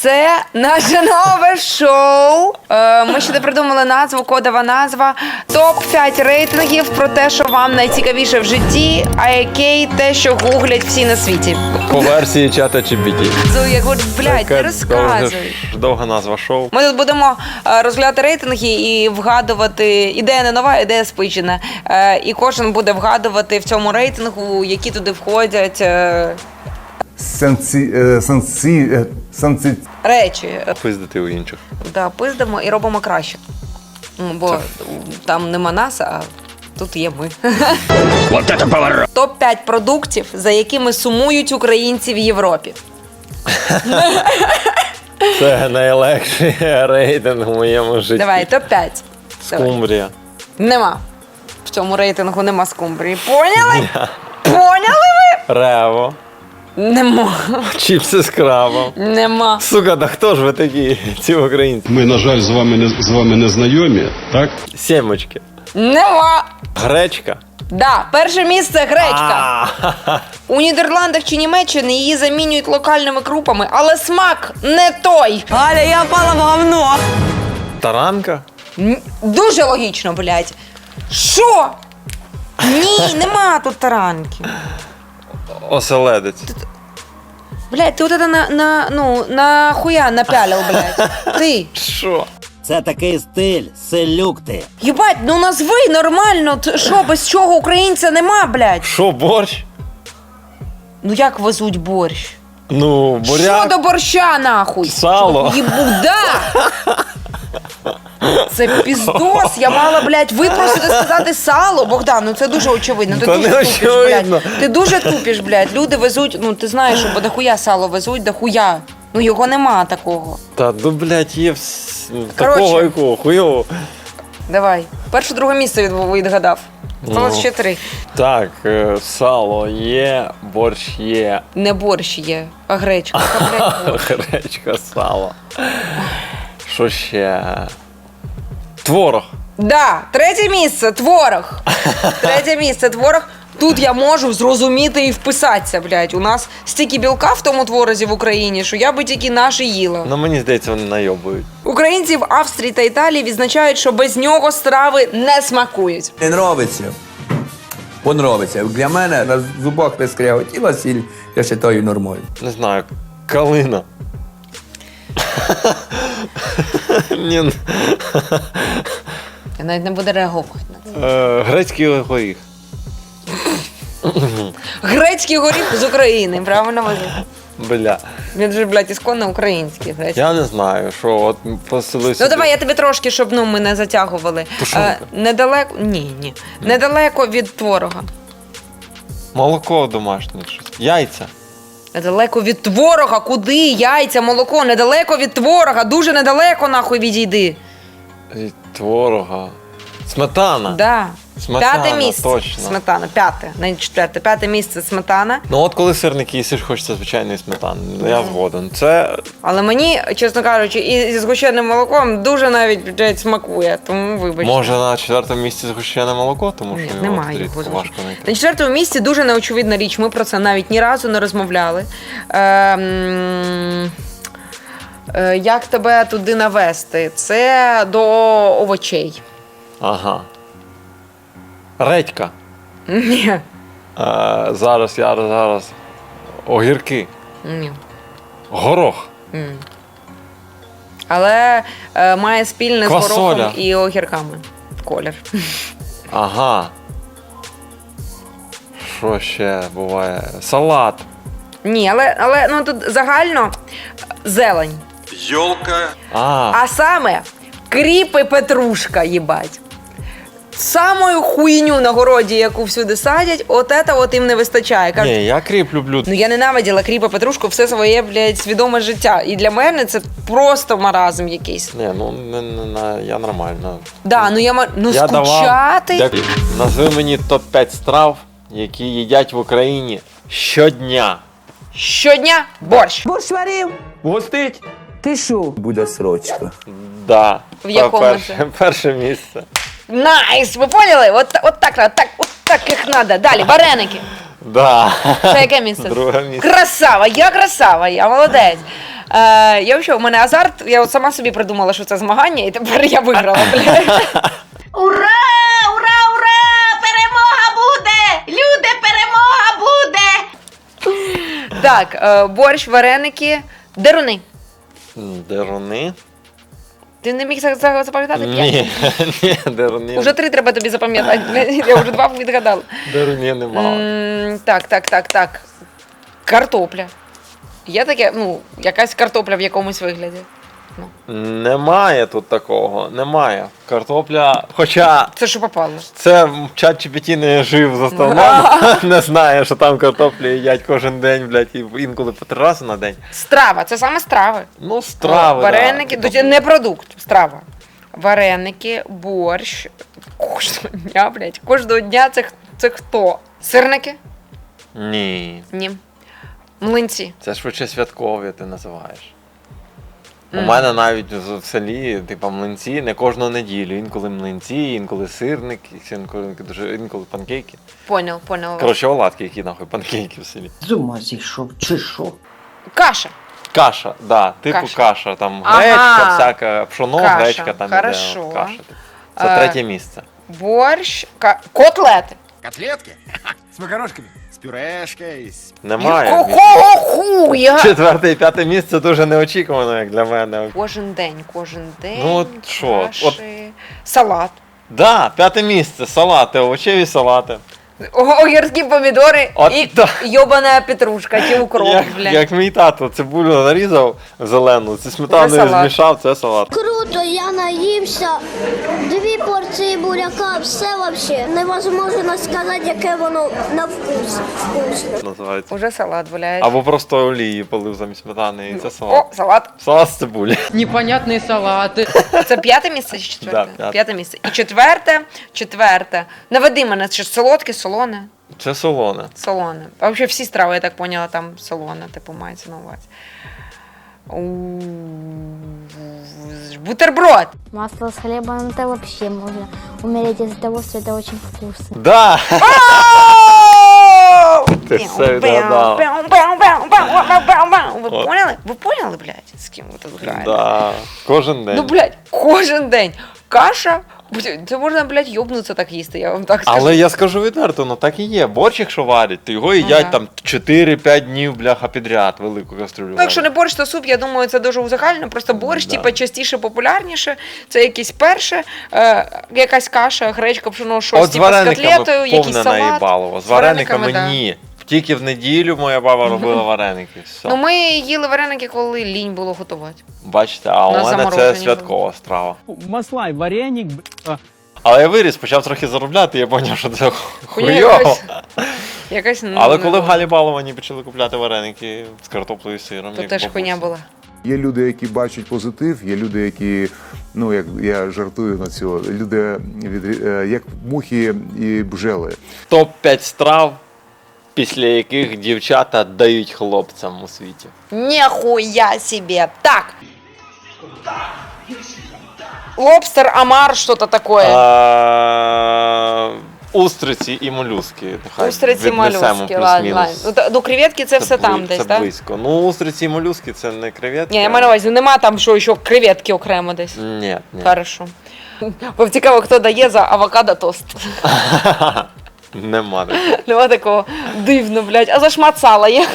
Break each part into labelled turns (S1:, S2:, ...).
S1: Це наше нове шоу. Е, Ми ще не придумали назву, кодова назва. Топ 5 рейтингів про те, що вам найцікавіше в житті, а який те, що гуглять всі на світі.
S2: По версії чата GPT.
S1: Зу, як от, блядь, не розказуй.
S2: Довга назва шоу.
S1: Ми тут будемо е, розглядати рейтинги і вгадувати. Ідея не нова, ідея спичена. Е, І кожен буде вгадувати в цьому рейтингу, які туди входять е,
S3: Санці, е, санці, е, санці,
S1: речі.
S2: Пиздити у інших.
S1: Да, пиздимо і робимо краще. Ну, Бо там нема нас, а тут є ми. Топ 5 продуктів, за якими сумують українці в Європі.
S2: Це найлегший рейтинг у моєму житті.
S1: Давай, топ 5.
S2: Скумбрія.
S1: Нема. В цьому рейтингу нема скумбрії. Поняли? Поняли ви?
S2: Рево.
S1: Нема.
S2: Чіпси з крабом.
S1: Нема.
S2: Сука, да хто ж ви такі, ці українці?
S4: Ми, на жаль, з вами не з вами не знайомі, так?
S2: Сімочки.
S1: Нема.
S2: Гречка.
S1: Да, перше місце гречка.
S2: А,
S1: У Нідерландах чи Німеччині її замінюють локальними крупами, але смак не той.
S5: Галя, я впала в говно.
S2: Таранка.
S1: М, Дуже логічно, блядь. Що? Ні, нема тут таранки.
S2: Оселедець.
S1: Блядь, ти от это на, на, ну, на хуя напялив, блядь. Ти.
S2: Що?
S6: Це такий стиль, селюк ти.
S1: Єбать, ну назви нормально. Т- Що, без чого українця нема, блядь?
S2: Що, борщ?
S1: Ну як везуть борщ?
S2: Ну,
S1: Що
S2: буряк.
S1: до борща, нахуй?
S2: Сало.
S1: Єбуда! Це піздос. Я мала, блядь, випросити сказати сало. Богдан, ну це дуже очевидно. Ти
S2: Та
S1: дуже
S2: не
S1: тупіш,
S2: очевидно.
S1: блядь. Ти дуже тупіш, блядь. Люди везуть, ну ти знаєш, що дохуя сало везуть, дохуя. Ну його нема такого.
S2: Та ну, блядь, є вс... ну, такого якого, хуйового.
S1: Давай. Перше друге місце від, відгадав. Осталось
S2: Ну.
S1: ще три.
S2: Так, е, сало є, борщ є,
S1: Не борщ є, а гречка. Та, блядь,
S2: гречка, сало. Що ще? Творог.
S1: Да, третє місце творог. Третє місце творог. Тут я можу зрозуміти і вписатися, блядь. У нас стільки білка в тому творозі в Україні, що я би тільки наші їла.
S2: Ну мені здається, вони найобують.
S1: Українці в Австрії та Італії відзначають, що без нього страви не смакують.
S7: Не нравиться. Понравиться. Для мене на зубах не скряготіла сіль, я вважаю нормально.
S2: Не знаю, калина. Ні, ну,
S1: Я навіть не буду реагувати на це.
S2: е, грецький горіх.
S1: Грецький горіх з України, правильно везу?
S2: Бля.
S1: Він же, блядь, ісконно український грецький.
S2: Я не знаю, що от поселився.
S1: Ну давай я тобі трошки, щоб ну, ми не затягували.
S2: Тушонка.
S1: Е, недалеко. Ні, ні. Недалеко від творога.
S2: Молоко домашнє щось. Яйця.
S1: Недалеко від творога, куди? Яйця, молоко, недалеко від творога, дуже недалеко нахуй відійди.
S2: Від Творога. Сметана.
S1: Да.
S2: Сметана,
S1: П'яте місце.
S2: точно.
S1: Сметана, п'яте, не четверте. П'яте місце сметана.
S2: Ну от коли сирники їсиш, хочеться звичайної сметани. Я згоден. Це
S1: Але мені, чесно кажучи, і зі згущеним молоком дуже навіть блядь, смакує. Тому вибачте.
S2: може на четвертому місці згущене молоко, тому що його
S1: немає
S2: рідко
S1: його.
S2: важко знайти.
S1: На четвертому місці дуже неочевидна річ. Ми про це навіть ні разу не розмовляли. Ем, е, як тебе туди навести? Це до овочей.
S2: Ага. Редька.
S1: Ні.
S2: Е, зараз я зараз. Огірки.
S1: Ні.
S2: Горох.
S1: Але е, має спільне з
S2: Квасоля.
S1: горохом і огірками. Колір.
S2: Ага. Що ще буває? Салат.
S1: Ні, але, але ну тут загально зелень.
S2: А,
S1: А саме кріп і петрушка, їбать. Самою хуйню на городі, яку всюди садять, от це от їм не вистачає. Кажуть,
S2: ні, я кріп люблю.
S1: ну я ненавиділа кріпа петрушку все своє, блядь, свідоме життя. І для мене це просто маразм якийсь.
S2: Ні, ну не, не, не, я нормально.
S1: Да, ну я ма- ну
S2: я
S1: скучати.
S2: Дякую. Назви мені топ-5 страв, які їдять в Україні щодня.
S1: Щодня борщ.
S5: Борщ варив.
S2: Гостить?
S5: Ти що?
S7: Буде срочка.
S2: Да.
S1: В якому
S2: перше, перше місце.
S1: Найс! Ви поняли? От, от так, от так, от так як треба. Далі, вареники.
S2: Да.
S1: Це яке місце?
S2: Друге місце.
S1: Красава, я красава, я молодець. Е, я взагалі, у мене азарт, я от сама собі придумала, що це змагання, і тепер я виграла. Бля.
S8: Ура! Ура! Ура! Перемога буде! Люди, перемога буде!
S1: Так, е, борщ, вареники, деруни.
S2: Деруни?
S1: Ти не міг за- за- запам'ятати п'ять?
S2: Ні, ні, деруни.
S1: Уже три треба тобі запам'ятати. Я вже два відгадала.
S2: Даруні нема.
S1: М, Так, так, так, так. Картопля. Є таке, ну, якась картопля в якомусь вигляді.
S2: Немає тут такого, немає. Картопля. Хоча
S1: Це що попало?
S2: це чат GPT не жив за столом, не знає, що там картоплю їдять кожен день, блядь, і інколи по три рази на день.
S1: Страва, це саме страви.
S2: Ну, страви.
S1: Вареники,
S2: да.
S1: не продукт, страва. Вареники, борщ. Кожного дня, блядь, кожного дня це, х- це хто? Сирники?
S2: Ні.
S1: Ні. Млинці.
S2: Це швидше святкові ти називаєш. У мене навіть в селі, типа, млинці не кожну неділю. Інколи млинці, інколи сирники, інколи, дуже- інколи панкейки.
S1: Понял, понял.
S2: Коротше, оладки, які нахуй панкейки в селі.
S5: З ума зійшов, чи що?
S1: Каша.
S2: Каша, да, типу
S1: Каша.
S2: каша. Там
S1: Ага.
S2: гречка, всяка пшоно,
S1: Каша,
S2: гречка там
S1: хорошо.
S2: іде. Каша. Це
S1: Е,
S2: третє місце.
S1: Борщ, ка... котлети.
S9: Котлетки? С макарошками? С пюрешкись.
S2: Немає.
S1: Якого хуя?
S2: Четверте і п'яте місце дуже неочікувано, як для мене.
S1: Кожен день, кожен день.
S2: Ну, от що,
S1: каші.
S2: от-
S1: Салат.
S2: Да, п'яте місце, салати, овочеві салати.
S1: Огірські помідори
S2: От
S1: і
S2: да.
S1: йобана петрушка, чи укроп,
S2: як,
S1: блядь.
S2: як мій тато цибулю нарізав зелену, зі
S1: Це
S2: сметаною
S1: салат.
S2: змішав, це салат.
S10: Круто, я наївся. Дві порції буряка, все вообще. Невозможно сказати, яке воно на вкус. Вкусне.
S2: Називається.
S1: Уже салат валяється.
S2: Або просто олії полив замість сметани, і це салат.
S1: О, салат.
S2: Салат з цибулі.
S5: Непонятні салати.
S1: Це п'яте місце чи четверте?
S2: Да, п'яте.
S1: п'яте місце. І четверте, четверте. Наведи мене, чи солодке, солоне?
S2: Це солоне.
S1: Солоне. А взагалі всі страви, я так поняла, там солоне, типу, мається на увазі. У, Бутерброд.
S10: Масло с хлебом это вообще можно умереть из-за того, что это очень вкусно.
S2: Да! Ти все відгадав.
S1: Ви
S2: От.
S1: поняли? Ви поняли, блядь, з ким ви тут граєте?
S2: Да. Кожен день.
S1: Ну, блядь, кожен день. Каша, це можна, блядь, йобнутися так їсти, я вам так скажу.
S2: Але я скажу відверто, ну так і є. Борщ, якщо варять, то його їдять
S1: да.
S2: там 4-5 днів, бляха, підряд, велику кастрюлю.
S1: Ну, якщо не
S2: варять.
S1: борщ, то суп, я думаю, це дуже узагальнено. Просто борщ,
S2: Да.
S1: типу, частіше, популярніше. Це якийсь перше, е, якась каша, гречка, пшено, щось,
S2: От з
S1: типу, з
S2: варениками
S1: котлетою, якийсь
S2: повне
S1: салат.
S2: наїбалово. З
S1: З варениками,
S2: варениками
S1: да.
S2: ні. Тільки в неділю моя баба робила вареники. Все.
S1: Ну, ми їли вареники, коли лінь було готувати.
S2: Бачите, а у
S1: на
S2: мене це
S1: заморожені
S2: святкова страва.
S5: Масла і вареник,
S2: Але я виріс, почав трохи заробляти, я зрозумів, що це хуйово.
S1: якась. Якась, ну,
S2: Але
S1: не
S2: коли в Галі Баловані почали купляти вареники з картоплею і сиром.
S1: то
S2: як
S1: теж
S2: бабуся.
S1: хуйня була.
S3: Є люди, які бачать позитив, є люди, які, ну як я жартую на цього, люди від, е, як мухи і бжели.
S2: Топ-5 страв, після яких дівчата дають хлопцям у світі.
S1: Нихуя себе. Так. Лобстер, омар, что-то такое.
S2: А, Устриці і молюски. Нехай
S1: Устриці,
S2: віднесемо
S1: молюски, ладно. Ну, та- Ну, креветки це все
S2: бли-
S1: там
S2: це
S1: десь, так?
S2: близько. Ну, устриці і молюски це не креветки.
S1: Ні, я маю на увазі, нема там, що ще креветки окремо десь.
S2: Ні, ні.
S1: Хорошо. Бо цікаво, хто дає за авокадо тост.
S2: Нема такого.
S1: Нема такого дивно, блядь. А за шмат сала є?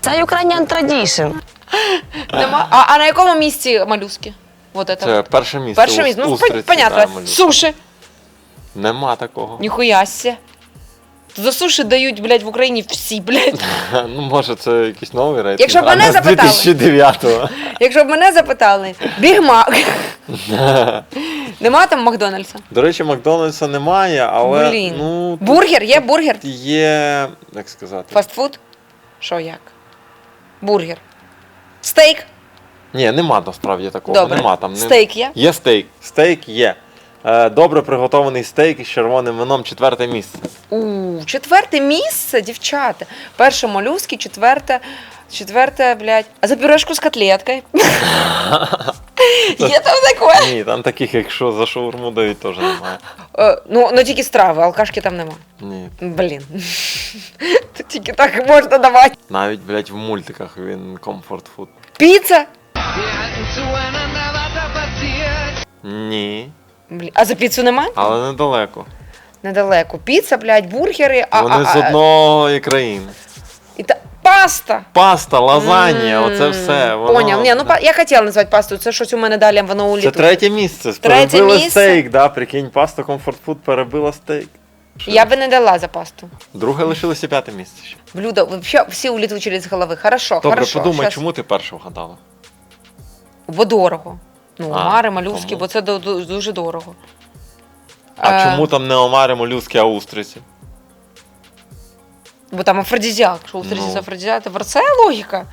S5: Це Ukrainian tradition.
S1: Нема. А, а на якому місці малюски? Вот это.
S2: Це перше місце.
S1: Перше місце. Ну,
S2: устриці,
S1: понятно.
S2: да.
S1: Суші.
S2: Нема такого.
S1: Ніхуя сі. За суші дають, блядь, в Україні всі, блядь.
S2: Ну, може, це якийсь новий рейтинг.
S1: Якщо б мене
S2: не
S1: запитали.
S2: 2009-го.
S1: Якщо б мене запитали, бігмак. Нема там Макдональдса?
S2: До речі, Макдональдса немає, але
S1: Блін.
S2: ну тут
S1: Бургер, є бургер?
S2: є, як сказати.
S1: Фастфуд? Що як? Бургер. Стейк?
S2: Ні, нема насправді такого.
S1: Добре.
S2: Нема там. не-
S1: Стейк є?
S2: Є стейк. Стейк є. Е, Добре приготований стейк із червоним вином четверте місце.
S1: У, четверте місце, дівчата. Перше молюски, четверте, четверте, блядь. А за пюрешку з котлеткою? Є там таке?
S2: Ні, там таких, якщо за шаурму дають, теж немає.
S1: Е, Ну, ну тільки страви, алкашки там нема.
S2: Ні.
S1: Блін. Тільки так можна давати.
S2: Навіть, блядь, в мультиках він комфорт фуд.
S1: Піца?
S2: Ні.
S1: Блін. А за піцу нема?
S2: Але недалеко.
S1: Недалеко. Піца, блядь, бургери, а,
S2: Вони
S1: а,
S2: з
S1: а,
S2: одної країни.
S1: Паста.
S2: Паста, лазанья, оце все. Воно...
S1: Поняв. Ні, ну па- я хотіла назвати пасту, це щось у мене далі воно
S2: Це третє місце.
S1: Третє
S2: перебили
S1: місце?
S2: стейк, да, прикинь, паста комфорт фуд перебила стейк.
S1: Я би не дала за пасту.
S2: Друге лишилося п'яте місце. ще.
S1: Блюдо, вообще всі улітучили з голови. Хорошо,
S2: Добре,
S1: хорошо.
S2: подумай,
S1: щас.
S2: чому ти перше вгадала?
S1: Бо дорого. Ну,
S2: А,
S1: омари, малюски,
S2: тому.
S1: бо це дуже дорого.
S2: А
S1: Е,
S2: чому там не омари, молюски, а устриці?
S1: Бо там афродизіак, що у
S2: Ну.
S1: афродизіак, це логіка.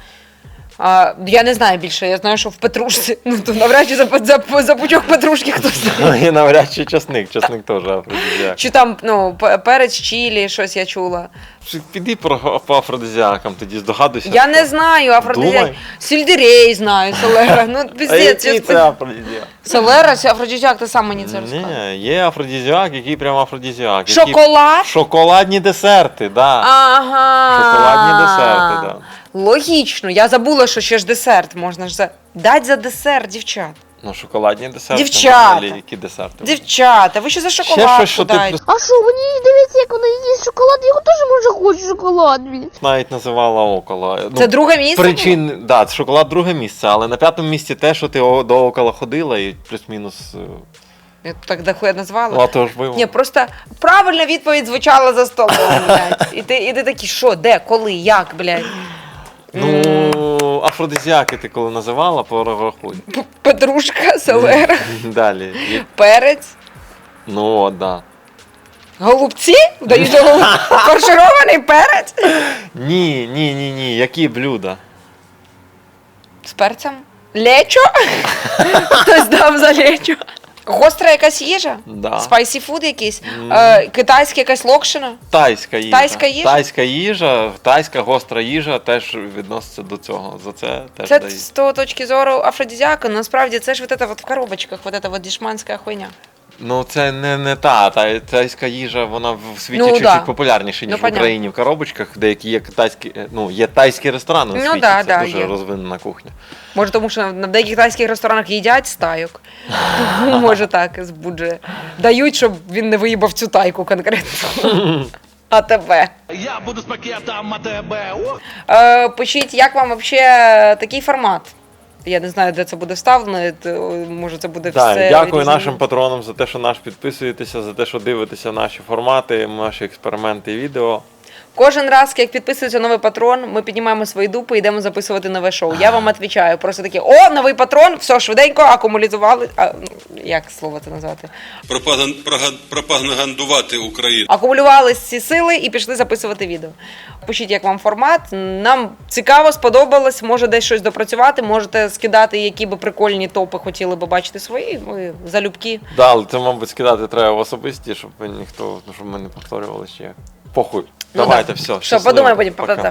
S1: А, я не знаю більше, я знаю, що в петрушці. Ну, то навряд чи за, за, за пучок петрушки хтось. знає.
S2: І навряд чи часник, часник теж афродизіак.
S1: Чи там ну, п- перець чилі, щось я чула.
S2: Чи Піди про, по афродизіакам, тоді здогадуйся.
S1: Я не знаю, афродизіак.
S2: Думай.
S1: Сільдерей знаю, селера. Ну,
S2: А
S1: піздець.
S2: який
S1: я
S2: це афродизіак?
S1: Селера, це афродизіак, ти сам мені це розказав.
S2: Ні, є афродизіак, який прямо афродизіак. який-
S1: Шоколад?
S2: Шоколадні десерти, да.
S1: Ага.
S2: Шоколадні десерти, да.
S1: Логічно, я забула, що ще ж десерт можна ж за. Дать за десерт, дівчат.
S2: Ну, шоколадні десерти.
S1: Дівчата.
S2: взагалі, Які десерти?
S1: Дівчата, ви що за
S2: Ще
S1: шоколад
S2: щось, що ти?
S10: А що, вони дивіться, як вони їсть шоколад, я теж може хочу шоколад, блін.
S2: навіть називала около. Ну,
S1: Це друге місце?
S2: Причин, да, шоколад друге місце, але на п'ятому місці те, що ти о- до около ходила і плюс-мінус. е,
S1: Я так дохуя назвала.
S2: Ну, а то ж ви.
S1: Ні, просто правильна відповідь звучала за столом, блядь. І ти, і ти такий, що, де, коли, як, блядь?
S2: Ну, афродизіаки ти коли називала, порахуй.
S1: Петрушка, селера,
S2: Далі. Є-
S1: перець,
S2: Ну, от, да.
S1: голубці? Дають голуб... фарширований перець?
S2: Ні, ні, ні, ні. Які блюда?
S1: З перцем? Лечо? Хтось дав за лечо. Гостра якась їжа?
S2: Да.
S1: Спайсі фуд якийсь? Е, китайська якась локшина?
S2: Тайська їжа.
S1: Тайська їжа?
S2: Тайська їжа, тайська гостра їжа теж відноситься до цього. За це теж
S1: Це
S2: дають.
S1: з того точки зору афродизіака, насправді це ж вот это вот в коробочках, вот эта вот дешманська хуйня.
S2: Ну, це не, не та. та. Тайська їжа, вона в світі
S1: Ну,
S2: чуть-чуть
S1: да.
S2: популярніша, ніж
S1: Ну,
S2: в. Україні в коробочках, деякі є китайські, е, ну, є тайські ресторани у
S1: Ну, да,
S2: це
S1: да,
S2: дуже
S1: є.
S2: розвинена кухня.
S1: Може, тому що на деяких тайських ресторанах їдять стайок. Може так збуджує. Дають, щоб він не виїбав цю тайку конкретно. А тебе.
S9: Я буду з пакетом АТБ.
S1: Е, пишіть, як вам взагалі такий формат? Я не знаю, де це буде вставлено. Може, це буде
S2: Так,
S1: все.
S2: дякую
S1: різні.
S2: нашим патронам за те, що наш підписуєтеся, за те, що дивитеся наші формати, наші експерименти і відео.
S1: Кожен раз, як підписується новий патрон, ми піднімаємо свої дупи і йдемо записувати нове шоу. Я вам відповідаю. Просто такі, о, новий патрон, все швиденько, акумулізували. А, ну, як слово це назвати?
S4: пропагандувати Україну.
S1: Акумулювали ці сили і пішли записувати відео. Пишіть, як вам формат. Нам цікаво, сподобалось. Може десь щось допрацювати. Можете скидати, які би прикольні топи хотіли би бачити свої. Ми залюбки.
S2: Да, але це, мабуть, скидати треба в особисті, щоб ніхто, щоб ми не повторювали ще. Похуй.
S1: Ну
S2: Давайте,
S1: да.
S2: все.
S1: Що,
S2: щасливо.
S1: подумай потім,
S2: Пока.
S1: пока.